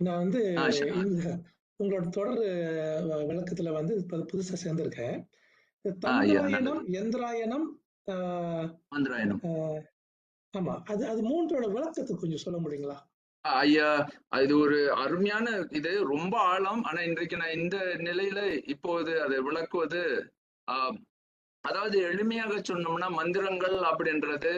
நான் வந்து உங்களோட தொடர் விளக்கத்துல வந்து புதுசா சேர்ந்திருக்கேன். தந்திராயணம் எந்திராயணம் ஆமா. அது அது மூன்றோட விளக்கத்தை கொஞ்சம் சொல்ல முடியுங்களா? ஐயா இது ஒரு அருமையான இது. ரொம்ப ஆழம். ஆனா இன்றைக்கு நான் இந்த நிலையில இப்போது அதை விளக்குவது அதாவது எளிமையாக சொன்னோம்னா மந்திரங்கள் அப்படின்றது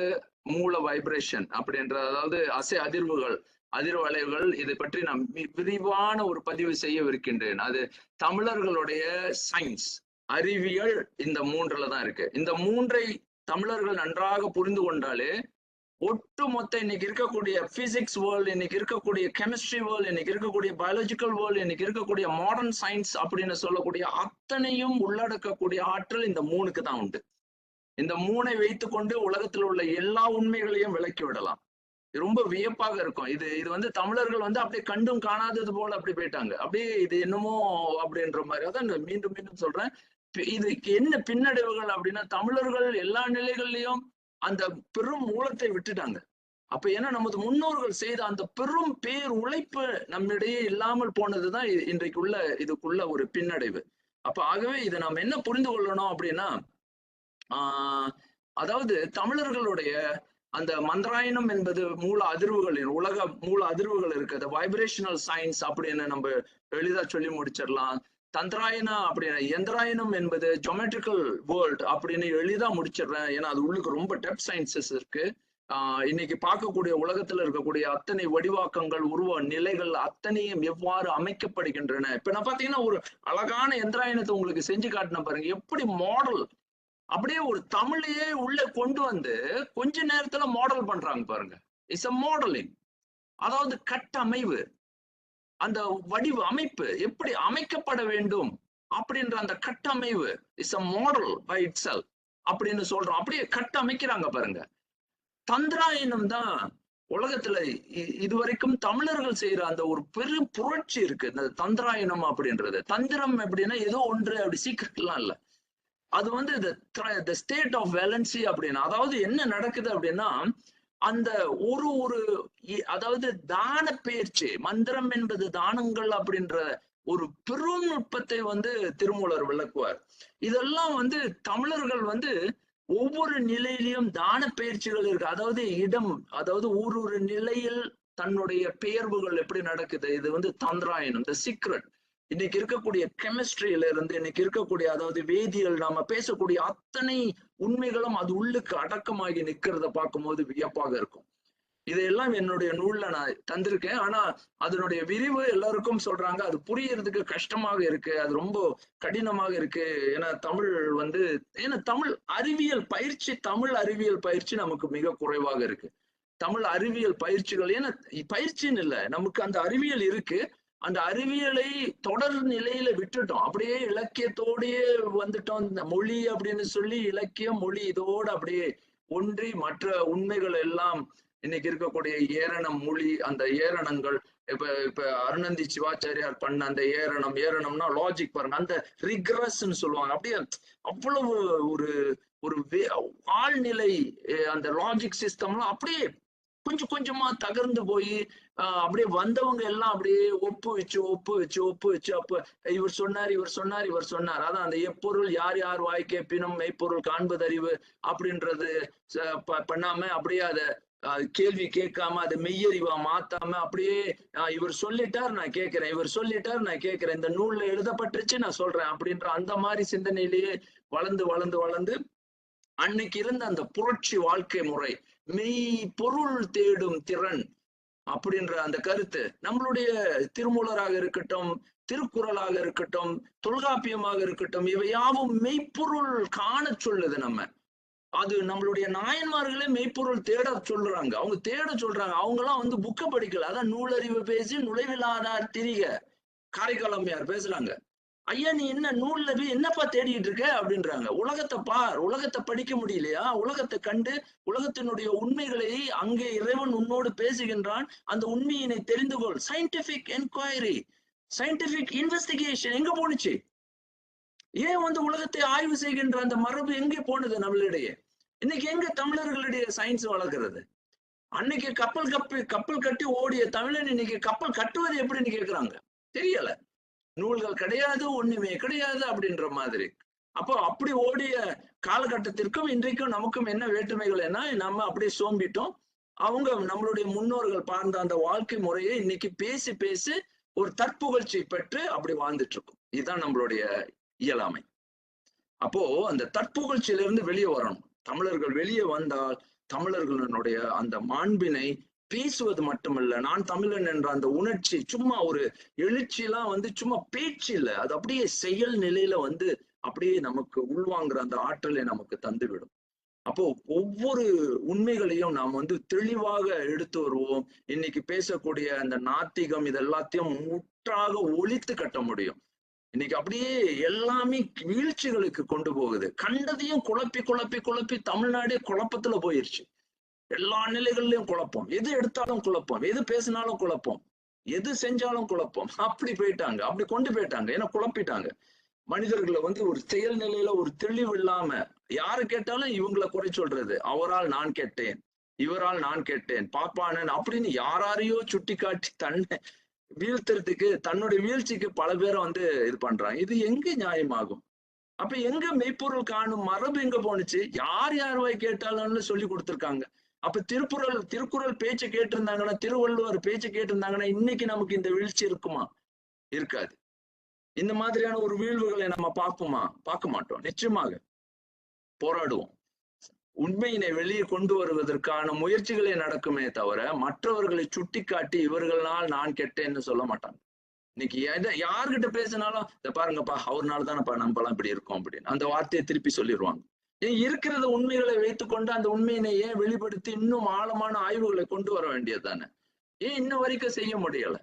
மூல வைப்ரேஷன் அப்படின்ற அதாவது அசை அதிர்வுகள். அதிர்வு இதை பற்றி நான் விரிவான ஒரு பதிவு செய்யவிருக்கின்றேன். அது தமிழர்களுடைய சயின்ஸ் அறிவியல் இந்த மூன்றுல தான் இருக்கு. இந்த மூன்றை தமிழர்கள் நன்றாக புரிந்து கொண்டாலே ஒட்டு மொத்த இன்னைக்கு இருக்கக்கூடிய பிசிக்ஸ் வேர்ல்டு இன்னைக்கு இருக்கக்கூடிய கெமிஸ்ட்ரி வேர்ல்டு இன்னைக்கு இருக்கக்கூடிய பயாலஜிக்கல் வேர்ல்டு இன்னைக்கு இருக்கக்கூடிய மாடர்ன் சயின்ஸ் அப்படின்னு சொல்லக்கூடிய அத்தனையும் உள்ளடக்கக்கூடிய ஆற்றல் இந்த மூணுக்கு தான் உண்டு. இந்த மூனை வைத்துக்கொண்டு உலகத்தில் உள்ள எல்லா உண்மைகளையும் விளக்கி விடலாம். ரொம்ப வியப்பாக இருக்கும். இது இது வந்து தமிழர்கள் வந்து அப்படியே கண்டும் காணாதது போல அப்படி போயிட்டாங்க. அப்படியே இது என்னமோ அப்படின்ற மாதிரி. அதான் மீண்டும் மீண்டும் சொல்றேன். இதுக்கு என்ன பின்னடைவுகள் அப்படின்னா தமிழர்கள் எல்லா நிலைகள்லயும் அந்த பெரும் மூலத்தை விட்டுட்டாங்க. அப்ப ஏன்னா நமது முன்னோர்கள் செய்த அந்த பெரும் பேர் உழைப்பு நம்மிடையே இல்லாமல் போனதுதான் இன்றைக்கு இன்றைக்குள்ள இதுக்குள்ள ஒரு பின்னடைவு. அப்ப ஆகவே இதை நாம் என்ன புரிந்து கொள்ளணும் அப்படின்னா ஆஹ் அதாவது தமிழர்களுடைய அந்த மந்திராயணம் என்பது மூல அதிர்வுகளின் உலக மூல அதிர்வுகள் இருக்கு அது வைப்ரேஷனல் சயின்ஸ் அப்படின்னு நம்ம எளிதா சொல்லி முடிச்சிடலாம். தந்திராயணா அப்படின்னா எந்திராயணம் என்பது ஜொமெட்ரிக்கல் வேர்ல்ட் அப்படின்னு எளிதா முடிச்சிடுறேன். ஏன்னா அது உள்ளுக்கு ரொம்ப டெப் சயின்சஸ் இருக்கு. ஆஹ் இன்னைக்கு பார்க்கக்கூடிய உலகத்துல இருக்கக்கூடிய அத்தனை வடிவாக்கங்கள் உருவ நிலைகள் அத்தனையும் எவ்வாறு அமைக்கப்படுகின்றன? இப்ப நான் பாத்தீங்கன்னா ஒரு அழகான எந்திராயணத்தை உங்களுக்கு செஞ்சு காட்டின பாருங்க. எப்படி மாடல் அப்படியே ஒரு தமிழையே உள்ள கொண்டு வந்து கொஞ்ச நேரத்துல மாடல் பண்றாங்க பாருங்க. இட்ஸ் அ மாடலிங் அதாவது கட்டமைவு. அந்த வடிவ அமைப்பு எப்படி அமைக்கப்பட வேண்டும் அப்படின்ற அந்த கட்டமைவு. It's a model by itself அப்படின்னு சொல்றோம். அப்படியே கட்டமைக்கிறாங்க பாருங்க. தந்திராயனம் தான் உலகத்துல இ- இதுவரைக்கும் தமிழர்கள் செய்யற அந்த ஒரு பெரும் புரட்சி இருக்கு. இந்த தந்திராயனம் அப்படின்றது. தந்திரம் எப்படின்னா ஏதோ ஒன்று அப்படி சீக்கிரட்லாம் இல்ல. அது வந்து த ஸ்டேட் ஆஃப் வேலன்சி அப்படின்னு அதாவது என்ன நடக்குது அப்படின்னா அந்த ஒரு ஒரு அதாவது தான பயிற்சி மந்திரம் என்பது தானங்கள் அப்படின்ற ஒரு பெரும் நுட்பத்தை வந்து திருமூலர் விளக்குவார். இதெல்லாம் வந்து தமிழர்கள் வந்து ஒவ்வொரு நிலையிலையும் தான பயிற்சிகள் இருக்கு. அதாவது இடம் அதாவது ஒரு ஒரு நிலையில் தன்னுடைய பெயர்வுகள் எப்படி நடக்குது? இது வந்து தந்திராயணம் த சீக்ரெட் இன்னைக்கு இருக்கக்கூடிய கெமிஸ்ட்ரியில இருந்து இன்னைக்கு இருக்கக்கூடிய அதாவது வேதியியல் நாம பேசக்கூடிய அத்தனை உண்மைகளும் அது உள்ளுக்கு அடக்கமாகி நிக்கிறத பார்க்கும்போது வியப்பாக இருக்கும். இதையெல்லாம் என்னுடைய நூல்ல நான் தந்திருக்கேன். ஆனா அதனுடைய விரிவு எல்லாருக்கும் சொல்றாங்க. அது புரியறதுக்கு கஷ்டமாக இருக்கு. அது ரொம்ப கடினமாக இருக்கு. ஏன்னா தமிழ் வந்து ஏன்னா தமிழ் அறிவியல் பயிற்சி தமிழ் அறிவியல் பயிற்சி நமக்கு மிக குறைவாக இருக்கு. தமிழ் அறிவியல் பயிற்சிகள் ஏன்னா பயிற்சின்னு இல்லை. நமக்கு அந்த அறிவியல் இருக்கு. அந்த அறிவியலை தொடர் நிலையில விட்டுட்டோம். அப்படியே இலக்கியத்தோடயே வந்துட்டோம். இந்த மொழி அப்படின்னு சொல்லி இலக்கியம் மொழி இதோட அப்படியே ஒன்றி மற்ற உண்மைகள் எல்லாம் இன்னைக்கு இருக்கக்கூடிய ஏரணம் மொழி அந்த ஏரணங்கள் இப்ப இப்ப அருணந்தி சிவாச்சாரியார் பண்ண அந்த ஏரணம் ஏரணம்னா லாஜிக் பாருங்க. அந்த ரிக்ரஸ்ன்னு சொல்லுவாங்க. அப்படியே அவ்வளவு ஒரு ஒரு வே- ஆழ்நிலை அந்த லாஜிக் சிஸ்டம்லாம் அப்படியே கொஞ்சம் கொஞ்சமா தகர்ந்து போய் அப்படியே வந்தவங்க எல்லாம் அப்படியே ஒப்பு வச்சு ஒப்பு வச்சு ஒப்பு வச்சு அப்ப இவர் சொன்னார் இவர் சொன்னார் இவர் சொன்னார். அதான் அந்த எப்பொருள் யார் யார் வாய் பிணம் மெய்ப்பொருள் காண்பதறிவு அப்படின்றது பண்ணாம அப்படியே அதை கேள்வி கேட்காம அதை மெய்யறிவா மாத்தாம அப்படியே இவர் சொல்லிட்டார் நான் கேட்கிறேன். இவர் சொல்லிட்டார் நான் கேட்கிறேன். இந்த நூல்ல எழுதப்பட்டுருச்சு நான் சொல்றேன் அப்படின்ற அந்த மாதிரி சிந்தனையிலேயே வளர்ந்து வளர்ந்து வளர்ந்து அன்னைக்கு இருந்த அந்த புரட்சி வாழ்க்கை முறை மெய் பொருள் தேடும் திறன் அப்படின்ற அந்த கருத்து நம்மளுடைய திருமூலராக இருக்கட்டும் திருக்குறளாக இருக்கட்டும் தொல்காப்பியமாக இருக்கட்டும் இவையாவும் மெய்ப்பொருள் காண சொல்லுது நம்ம. அது நம்மளுடைய நாயன்மார்களே மெய்ப்பொருள் தேட சொல்றாங்க. அவங்க தேட சொல்றாங்க. அவங்க எல்லாம் வந்து புக்க படிக்கல. அதான் நூலறிவு பேசி நுழைவில்லாதார் திரிக. காரைக்காலம்மையார் பேசுறாங்க. ஐயா நீ என்ன நூல்ல போய் என்னப்பா தேடிட்டு இருக்க? அப்படின்றாங்க. உலகத்தை பார். உலகத்தை படிக்க முடியலையா? உலகத்தை கண்டு உலகத்தினுடைய உண்மைகளை அங்கே இறைவன் உன்னோடு பேசுகின்றான். அந்த உண்மையினை தெரிந்து கொள். சயின்டிபிக் என்கொயரி சயின்டிபிக் இன்வெஸ்டிகேஷன் எங்க போனுச்சு ஏன் வந்து உலகத்தை ஆய்வு செய்கின்ற அந்த மரபு எங்கே போனது நம்மளிடையே? இன்னைக்கு எங்க தமிழர்களுடைய சயின்ஸ் வளர்க்கிறது? அன்னைக்கு கப்பல் கப்பி கப்பல் கட்டி ஓடிய தமிழன் இன்னைக்கு கப்பல் கட்டுவது எப்படின்னு கேக்குறாங்க. தெரியல. நூல்கள் கிடையாது ஒண்ணுமே கிடையாது அப்படின்ற மாதிரி. அப்போ அப்படி ஓடிய காலகட்டத்திற்கும் இன்றைக்கும் நமக்கும் என்ன வேற்றுமைகள் என்ன? நம்ம அப்படியே சோம்பிட்டோம். அவங்க நம்மளுடைய முன்னோர்கள் பார்ந்த அந்த வாழ்க்கை முறையை இன்னைக்கு பேசி பேசி ஒரு தற்புகழ்ச்சி பெற்று அப்படி வாழ்ந்துட்டு இருக்கும் இதுதான் நம்மளுடைய இயலாமை. அப்போ அந்த தற்புகழ்ச்சியிலிருந்து வெளியே வரணும். தமிழர்கள் வெளியே வந்தால் தமிழர்களுடைய அந்த மாண்பினை பேசுவது மட்டுமல்ல. நான் தமிழன் என்ற அந்த உணர்ச்சி சும்மா ஒரு எழுச்சியெல்லாம் வந்து சும்மா பேச்சு இல்லை. அது அப்படியே செயல் நிலையில வந்து அப்படியே நமக்கு உள்வாங்குற அந்த ஆற்றலை நமக்கு தந்துவிடும். அப்போ ஒவ்வொரு உண்மைகளையும் நாம் வந்து தெளிவாக எடுத்து வருவோம். இன்னைக்கு பேசக்கூடிய அந்த நாத்திகம் இது எல்லாத்தையும் முற்றாக ஒழித்து கட்ட முடியும். இன்னைக்கு அப்படியே எல்லாமே வீழ்ச்சிகளுக்கு கொண்டு போகுது. கண்டதையும் குழப்பி குழப்பி குழப்பி தமிழ்நாடே குழப்பத்துல போயிருச்சு. எல்லா நிலைகள்லயும் குழப்பம். எது எடுத்தாலும் குழப்பம். எது பேசினாலும் குழப்பம். எது செஞ்சாலும் குழப்பம். அப்படி போயிட்டாங்க. அப்படி கொண்டு போயிட்டாங்க. ஏன்னா குழப்பிட்டாங்க. மனிதர்களை வந்து ஒரு செயல் நிலையில ஒரு தெளிவு இல்லாம யாரு கேட்டாலும் இவங்களை குறை சொல்றது. அவரால் நான் கேட்டேன். இவரால் நான் கேட்டேன். பாப்பானன் அப்படின்னு யாராரையோ சுட்டி காட்டி தன்னை வீழ்த்துறதுக்கு தன்னுடைய வீழ்ச்சிக்கு பல பேரை வந்து இது பண்றாங்க. இது எங்க நியாயமாகும்? அப்ப எங்க மெய்ப்பொருள் காணும் மரபு எங்க போனுச்சு யார் யார் வாய் கேட்டாலும்னு சொல்லி கொடுத்துருக்காங்க. அப்ப திருக்குறள் திருக்குறள் பேச்சை கேட்டிருந்தாங்கன்னா திருவள்ளுவர் பேச்சை கேட்டிருந்தாங்கன்னா இன்னைக்கு நமக்கு இந்த வீழ்ச்சி இருக்குமா? இருக்காது. இந்த மாதிரியான ஒரு வீழ்வுகளை நம்ம பார்ப்போமா? பார்க்க மாட்டோம். நிச்சயமாக போராடுவோம். உண்மையினை வெளியே கொண்டு வருவதற்கான முயற்சிகளே நடக்குமே தவிர மற்றவர்களை சுட்டிக்காட்டி இவர்களால் நான் கெட்டேன்னு சொல்ல மாட்டாங்க. இன்னைக்கு எதை யார்கிட்ட பேசினாலும் இதை பாருங்கப்பா அவர்னால தானப்பா நம்மலாம் இப்படி இருக்கோம் அப்படின்னு அந்த வார்த்தையை திருப்பி சொல்லிடுவாங்க இருக்கிறத உண்மைகளை வைத்துக்கொண்டு அந்த உண்மையினை ஏன் வெளிப்படுத்தி இன்னும் ஆழமான ஆய்வுகளை கொண்டு வர வேண்டியது தானே? ஏன் இன்ன வரைக்கும் செய்ய முடியல?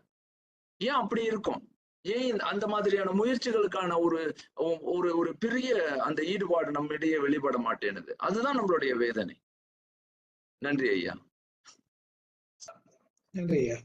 ஏன் அப்படி இருக்கும்? ஏன் அந்த மாதிரியான முயற்சிகளுக்கான ஒரு ஒரு ஒரு பெரிய அந்த ஈடுபாடு நம்மிடையே வெளிப்பட மாட்டேனுது? அதுதான் நம்மளுடைய வேதனை. நன்றி ஐயா. நன்றி ஐயா.